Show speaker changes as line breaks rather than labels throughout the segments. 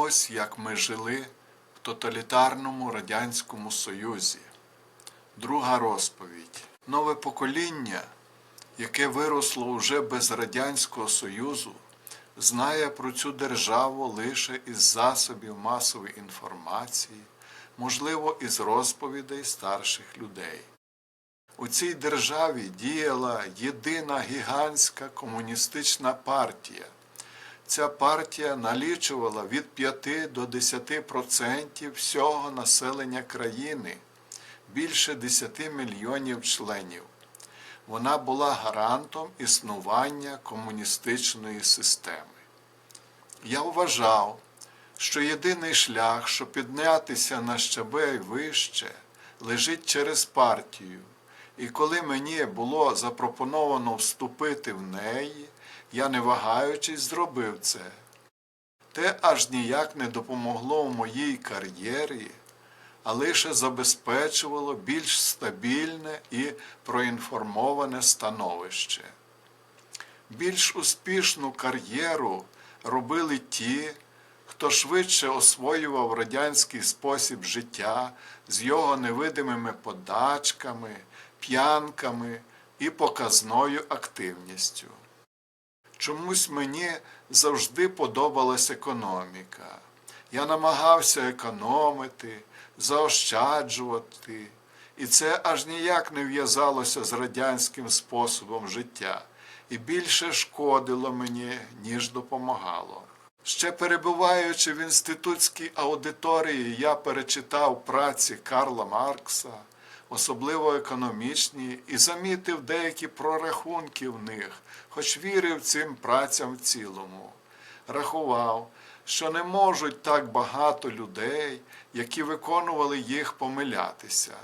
Ось як ми жили в тоталітарному Радянському Союзі. Друга розповідь. Нове покоління, яке виросло уже без Радянського Союзу, знає про цю державу лише із засобів масової інформації, можливо, із розповідей старших людей. У цій державі діяла єдина гігантська комуністична партія. Ця партія налічувала від 5 до 10% всього населення країни, більше 10 мільйонів членів. Вона була гарантом існування комуністичної системи. Я вважав, що єдиний шлях, щоб піднятися на щабель вище, лежить через партію. І коли мені було запропоновано вступити в неї, я не вагаючись зробив це. Те аж ніяк не допомогло в моїй кар'єрі, а лише забезпечувало більш стабільне і проінформоване становище. Більш успішну кар'єру робили ті, хто швидше освоював радянський спосіб життя з його невидимими подачками, п'янками і показною активністю. Чомусь мені завжди подобалась економіка. Я намагався економити, заощаджувати, і це аж ніяк не в'язалося з радянським способом життя і більше шкодило мені, ніж допомагало. Ще перебуваючи в інститутській аудиторії, я перечитав праці Карла Маркса, особливо економічні, і замітив деякі прорахунки в них, хоч вірив цим працям в цілому. Рахував, що не можуть так багато людей, які виконували їх помилятися.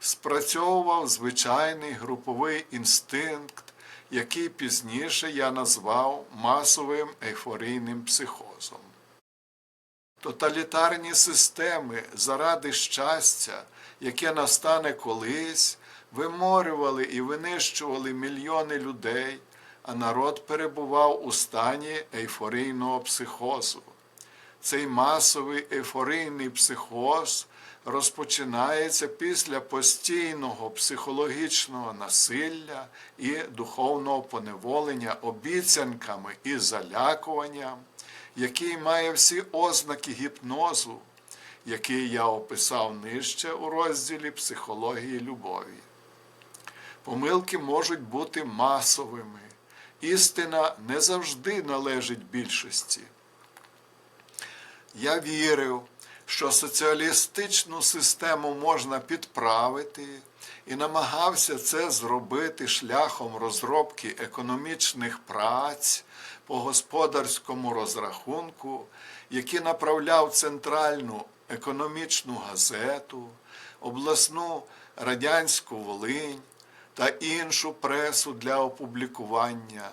Спрацьовував звичайний груповий інстинкт, який пізніше я назвав масовим ейфорійним психозом. Тоталітарні системи заради щастя, яке настане колись, виморювали і винищували мільйони людей, а народ перебував у стані ейфорійного психозу. Цей масовий ейфорійний психоз розпочинається після постійного психологічного насилля і духовного поневолення обіцянками і залякуванням, який має всі ознаки гіпнозу, який я описав нижче у розділі психології любові. Помилки можуть бути масовими. Істина не завжди належить більшості. Я вірив, що соціалістичну систему можна підправити і намагався це зробити шляхом розробки економічних праць по господарському розрахунку, які направляв центральну економічну газету, обласну радянську Волинь та іншу пресу для опублікування,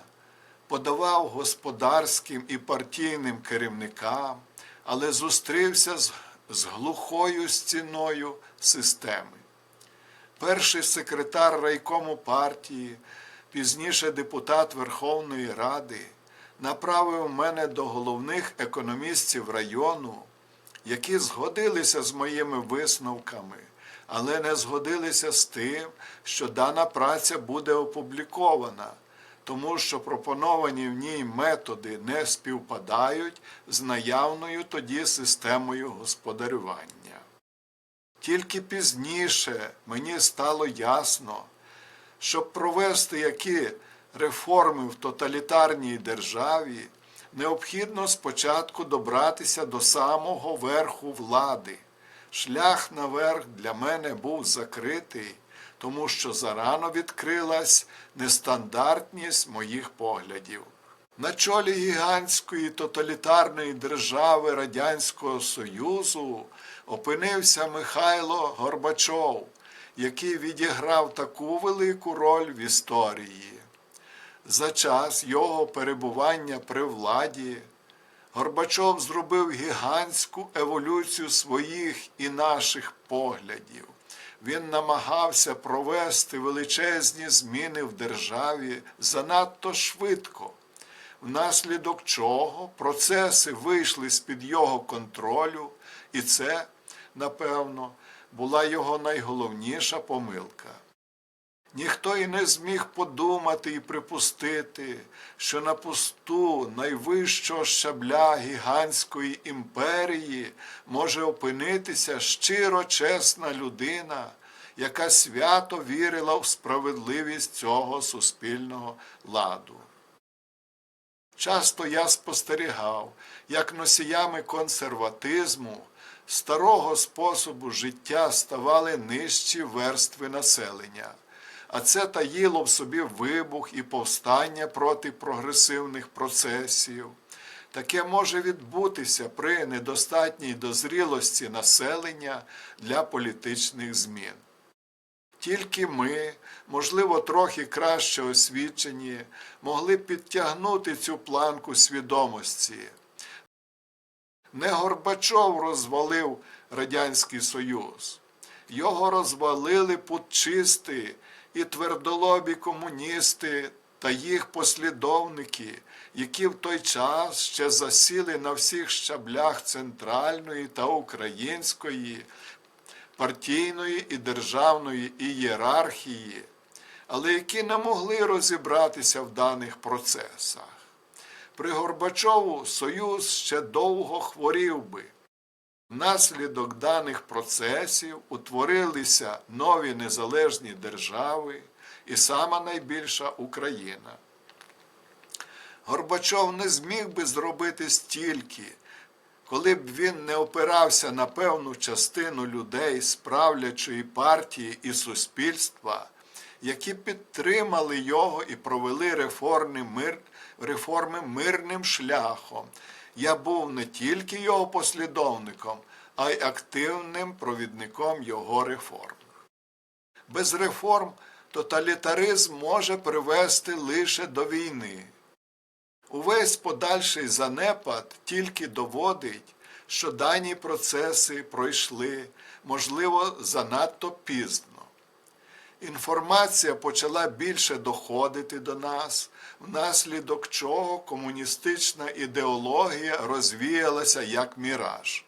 подавав господарським і партійним керівникам але зустрівся з, з глухою стіною системи. Перший секретар райкому партії, пізніше депутат Верховної Ради, направив мене до головних економістів району, які згодилися з моїми висновками, але не згодилися з тим, що дана праця буде опублікована тому що пропоновані в ній методи не співпадають з наявною тоді системою господарювання. Тільки пізніше мені стало ясно, щоб провести які реформи в тоталітарній державі, необхідно спочатку добратися до самого верху влади. Шлях наверх для мене був закритий тому що зарано відкрилась нестандартність моїх поглядів. На чолі гігантської тоталітарної держави Радянського Союзу опинився Михайло Горбачов, який відіграв таку велику роль в історії. За час його перебування при владі Горбачов зробив гігантську еволюцію своїх і наших поглядів він намагався провести величезні зміни в державі занадто швидко. внаслідок чого процеси вийшли з-під його контролю, і це, напевно, була його найголовніша помилка. Ніхто і не зміг подумати і припустити, що на пусту найвищого щабля гігантської імперії може опинитися щиро чесна людина, яка свято вірила в справедливість цього суспільного ладу. Часто я спостерігав, як носіями консерватизму, старого способу життя ставали нижчі верстви населення, а це таїло в собі вибух і повстання проти прогресивних процесів. Таке може відбутися при недостатній дозрілості населення для політичних змін. Тільки ми, можливо, трохи краще освічені, могли підтягнути цю планку свідомості. Не Горбачов розвалив Радянський Союз. Його розвалили путчисти і твердолобі комуністи та їх послідовники, які в той час ще засіли на всіх щаблях центральної та української партійної і державної ієрархії, але які не могли розібратися в даних процесах. При Горбачову Союз ще довго хворів би. Внаслідок даних процесів утворилися нові незалежні держави і сама найбільша Україна. Горбачов не зміг би зробити стільки, коли б він не опирався на певну частину людей з правлячої партії і суспільства, які підтримали його і провели реформи, мир, реформи мирним шляхом. Я був не тільки його послідовником, а й активним провідником його реформ. Без реформ тоталітаризм може привести лише до війни. Увесь подальший занепад тільки доводить, що дані процеси пройшли, можливо, занадто пізно. Інформація почала більше доходити до нас, внаслідок чого комуністична ідеологія розвіялася як міраж.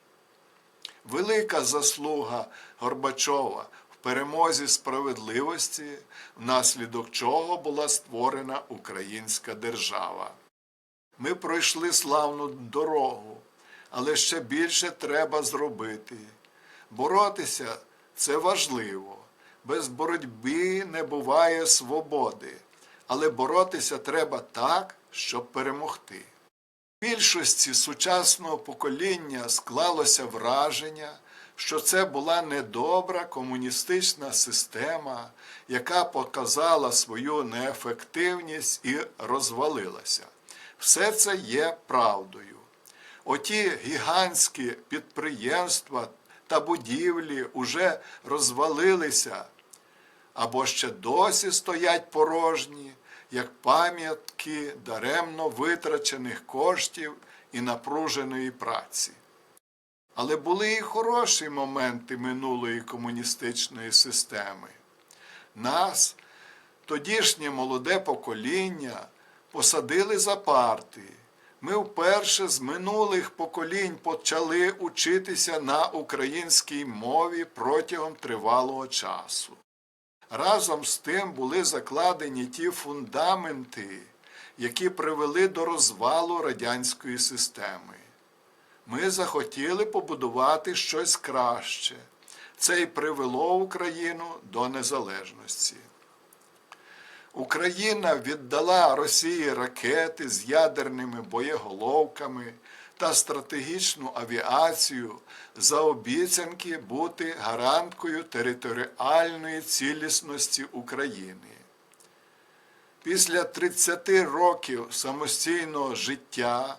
Велика заслуга Горбачова в перемозі справедливості, внаслідок чого була створена українська держава. Ми пройшли славну дорогу, але ще більше треба зробити. Боротися це важливо. Без боротьби не буває свободи, але боротися треба так, щоб перемогти. В більшості сучасного покоління склалося враження, що це була недобра комуністична система, яка показала свою неефективність і розвалилася. Все це є правдою. Оті гігантські підприємства та будівлі уже розвалилися або ще досі стоять порожні, як пам'ятки даремно витрачених коштів і напруженої праці. Але були і хороші моменти минулої комуністичної системи. Нас, тодішнє молоде покоління, посадили за парти. Ми вперше з минулих поколінь почали учитися на українській мові протягом тривалого часу. Разом з тим були закладені ті фундаменти, які привели до розвалу радянської системи. Ми захотіли побудувати щось краще. Це й привело Україну до незалежності. Україна віддала Росії ракети з ядерними боєголовками та стратегічну авіацію за обіцянки бути гаранткою територіальної цілісності України. Після 30 років самостійного життя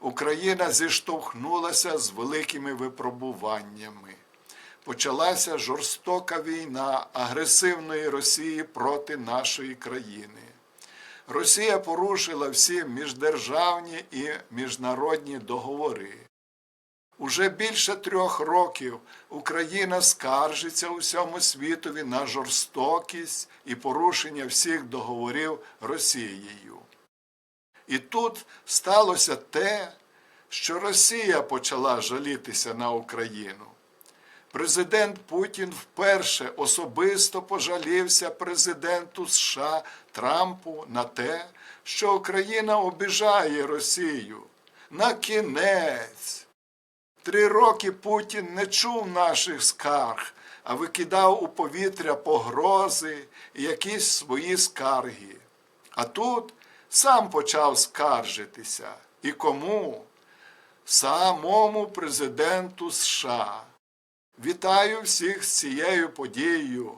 Україна зіштовхнулася з великими випробуваннями почалася жорстока війна агресивної Росії проти нашої країни. Росія порушила всі міждержавні і міжнародні договори. Уже більше трьох років Україна скаржиться усьому світові на жорстокість і порушення всіх договорів Росією. І тут сталося те, що Росія почала жалітися на Україну. Президент Путін вперше особисто пожалівся президенту США Трампу на те, що Україна обіжає Росію. На кінець. Три роки Путін не чув наших скарг, а викидав у повітря погрози і якісь свої скарги. А тут сам почав скаржитися. І кому? Самому президенту США. Вітаю всіх з цією подією.